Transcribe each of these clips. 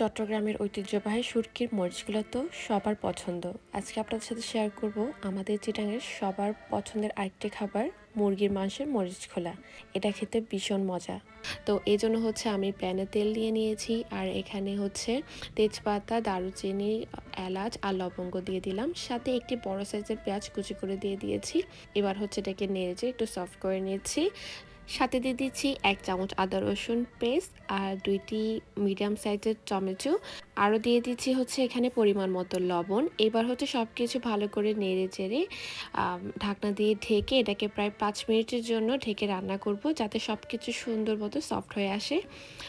চট্টগ্রামের ঐতিহ্যবাহী সুরকির মরিচগুলো তো সবার পছন্দ। আজকে আপনাদের সাথে শেয়ার করব আমাদের চিটাঙের সবার পছন্দের আরেকটি খাবার, মুরগির মাংসের মরিচ খোলা। এটা খেতে ভীষণ মজা। তো এই জন্য হচ্ছে আমি প্যানে তেল দিয়ে নিয়েছি আর এখানে হচ্ছে তেজপাতা, দারুচিনি, এলাচ আর লবঙ্গ দিয়ে দিলাম। সাথে একটি বড় সাইজের পেঁয়াজ কুচি করে দিয়ে দিয়েছি। এবার হচ্ছে এটাকে নেড়েছে একটু সফট করে নিয়েছি সাথে দিয়ে দিচ্ছি এক চামচ আদা রসুন পেস্ট আর দুইটি মিডিয়াম সাইজের টমেটো। আরও দিয়ে দিচ্ছি হচ্ছে এখানে পরিমাণ মতো লবণ। এবার হচ্ছে সব কিছু ভালো করে নেড়ে চেড়ে ঢাকনা দিয়ে ঢেকে এটাকে প্রায় পাঁচ মিনিটের জন্য ঢেকে রান্না করব যাতে সব কিছু সুন্দর মতো সফট হয়ে আসে।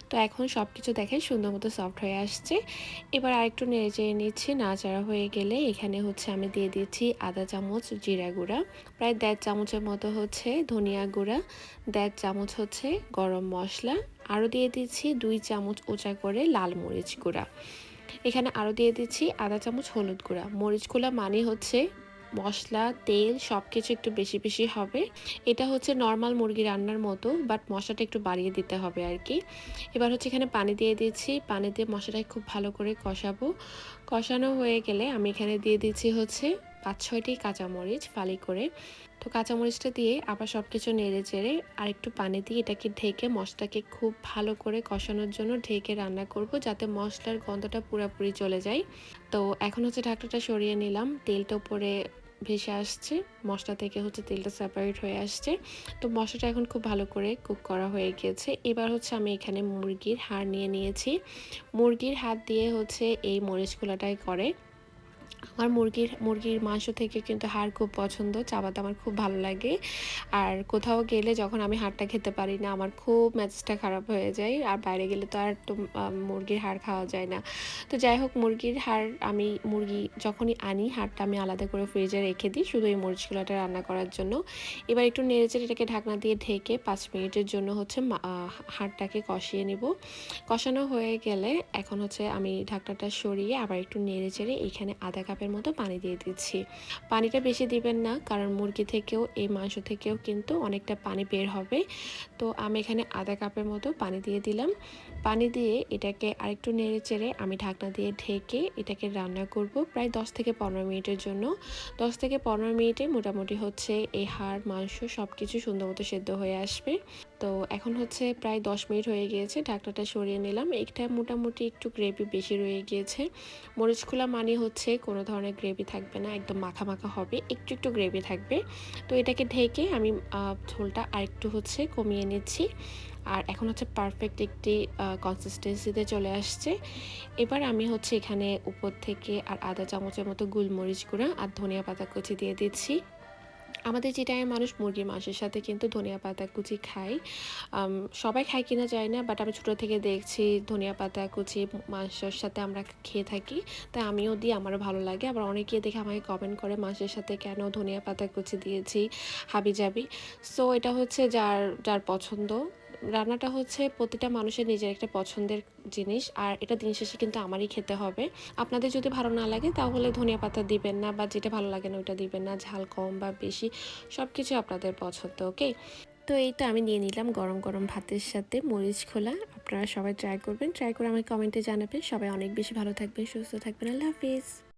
তো এখন সব কিছু দেখেন সুন্দর মতো সফট হয়ে আসছে। এবার আরেকটু নেড়ে চেড়ে নিচ্ছি নাচাড়া হয়ে গেলে এখানে হচ্ছে আমি দিয়ে দিচ্ছি আধা চামচ জিরা গুঁড়া, প্রায় দেড় চামচের মতো হচ্ছে ধনিয়া গুঁড়া, দেড় চামচ হচ্ছে গরম মশলা, আরও দিয়ে দিচ্ছি দুই চামচ উঁচা করে লাল মরিচ গুঁড়া। এখানে আরও দিয়ে দিচ্ছি আধা চামচ হলুদ গুঁড়া। মরিচ গুঁড়া মানে হচ্ছে মশলা, তেল সব কিছু একটু বেশি বেশি হবে। এটা হচ্ছে নর্মাল মুরগি রান্নার মতো, বাট মশলাটা একটু বাড়িয়ে দিতে হবে আর কি। এবার হচ্ছে এখানে পানি দিয়ে দিচ্ছি। পানি দিয়ে মশলাটা খুব ভালো করে কষাবো। কষানো হয়ে গেলে আমি এখানে দিয়ে দিচ্ছি হচ্ছে পাঁচ ছয়টি কাঁচামরিচ ফালি করে, তো কাঁচামরিচটা দিয়ে আবার সব কিছু নেড়ে চেড়ে আর একটু পানি দিয়ে এটাকে ঢেকে মশলাকে খুব ভালো করে কষানোর জন্য ঢেকে রান্না করব যাতে মশলার গন্ধটা পুরোপুরি চলে যায়। তো এখন হচ্ছে ঢাকনাটা সরিয়ে নিলাম, তেলটা উপরে ভেসে আসছে, মশলা থেকে হচ্ছে তেলটা সেপারেট হয়ে আসছে। তো মশলাটা এখন খুব ভালো করে কুক করা হয়ে গিয়েছে এবার হচ্ছে আমি এখানে মুরগির হাড় নিয়ে নিয়েছি। মুরগির হাত দিয়ে হচ্ছে এই মরিচ খোলাটাই করে। আমার মুরগির মুরগির মাংস থেকে কিন্তু হাড় খুব পছন্দ, চাবাতে আমার খুব ভালো লাগে। আর কোথাও গেলে যখন আমি হাড়টা খেতে পারি না, আমার খুব ম্যাচটা খারাপ হয়ে যায়। আর বাইরে গেলে তো আর তো মুরগির হাড় খাওয়া যায় না। তো যাই হোক, মুরগির হাড় আমি, মুরগি যখনই আনি, হাড়টা আমি আলাদা করে ফ্রিজে রেখে দিই শুধু এই মরিচগুলোটা রান্না করার জন্য। এবার একটু নেড়েচেড়ে এটাকে ঢাকনা দিয়ে ঢেকে পাঁচ মিনিটের জন্য হচ্ছে হাড়টাকে কষিয়ে নেব। কষানো হয়ে গেলে এখন হচ্ছে আমি ঢাকনাটা সরিয়ে আবার একটু নেড়ে চেড়ে এখানে আধা কাপের মতো পানি দিয়ে দিচ্ছি। পানিটা বেশি দিবেন না, কারণ মুরগি থেকেও, এই মাংস থেকেও কিন্তু অনেকটা পানি বের হবে। তো আমি এখানে আধা কাপের মতো পানি দিয়ে দিলাম। পানি দিয়ে এটাকে আরেকটু নেড়ে চেড়ে আমি ঢাকনা দিয়ে ঢেকে এটাকে রান্না করব প্রায় দশ থেকে পনেরো মিনিটের জন্য। দশ থেকে পনেরো মিনিটে মোটামুটি হচ্ছে এই হাড়, মাংস সব কিছু সুন্দর মতো সেদ্ধ হয়ে আসবে। তো এখন হচ্ছে প্রায় দশ মিনিট হয়ে গিয়েছে, ঢাকনাটা সরিয়ে নিলাম। এটা মোটামুটি একটু গ্রেভি বেশি রয়ে গিয়েছে। মরিচ খোলা মানে হচ্ছে কোনো ধরনের গ্রেভি থাকবে না, একদম মাখা মাখা হবে, একটু একটু গ্রেভি থাকবে। তো এটাকে ঢেকে আমি ঝোলটা আরেকটু হচ্ছে কমিয়ে নিচ্ছি। আর এখন হচ্ছে পারফেক্ট একটি কনসিস্টেন্সিতে চলে আসছে। এবার আমি হচ্ছে এখানে উপর থেকে আর আধা চামচের মতো গুলমরিচ গুঁড়া আর ধনিয়া পাতা কুচি দিয়ে দিচ্ছি। আমাদের যে টাইমে মানুষ মুরগির মাংসের সাথে কিন্তু ধনিয়া পাতা কুচি খায়। সবাই খায় কিনা যায় না বাট আমি ছোটো থেকে দেখছি ধনিয়া পাতা কুচি মাংসের সাথে আমরা খেয়ে থাকি। তাই আমিও দিই, আমারও ভালো লাগে। আবার অনেকে দেখে আমাকে কমেন্ট করে মাংসের সাথে কেন ধনিয়া পাতা কুচি দিয়েছি হাবি যাবি সো এটা হচ্ছে যার যার পছন্দ। রান্নাটা হচ্ছে প্রতিটা মানুষের নিজের একটা পছন্দের জিনিস, আর এটা দিন শেষে কিন্তু আমারই খেতে হবে। আপনাদের যদি ভালো না লাগে তাহলে ধনিয়া পাতা দিবেন না, বা যেটা ভালো লাগে না ওইটা দিবেন না, ঝাল কম বা বেশি সব কিছু আপনাদের পছন্দ ওকে তো এই তো আমি নিয়ে নিলাম গরম গরম ভাতের সাথে মরিচ খোলা। আপনারা সবাই ট্রাই করবেন ট্রাই করে আমাকে কমেন্টে জানাবেন। সবাই অনেক বেশি ভালো থাকবেন, সুস্থ থাকবেন। আল্লাহ হাফিজ।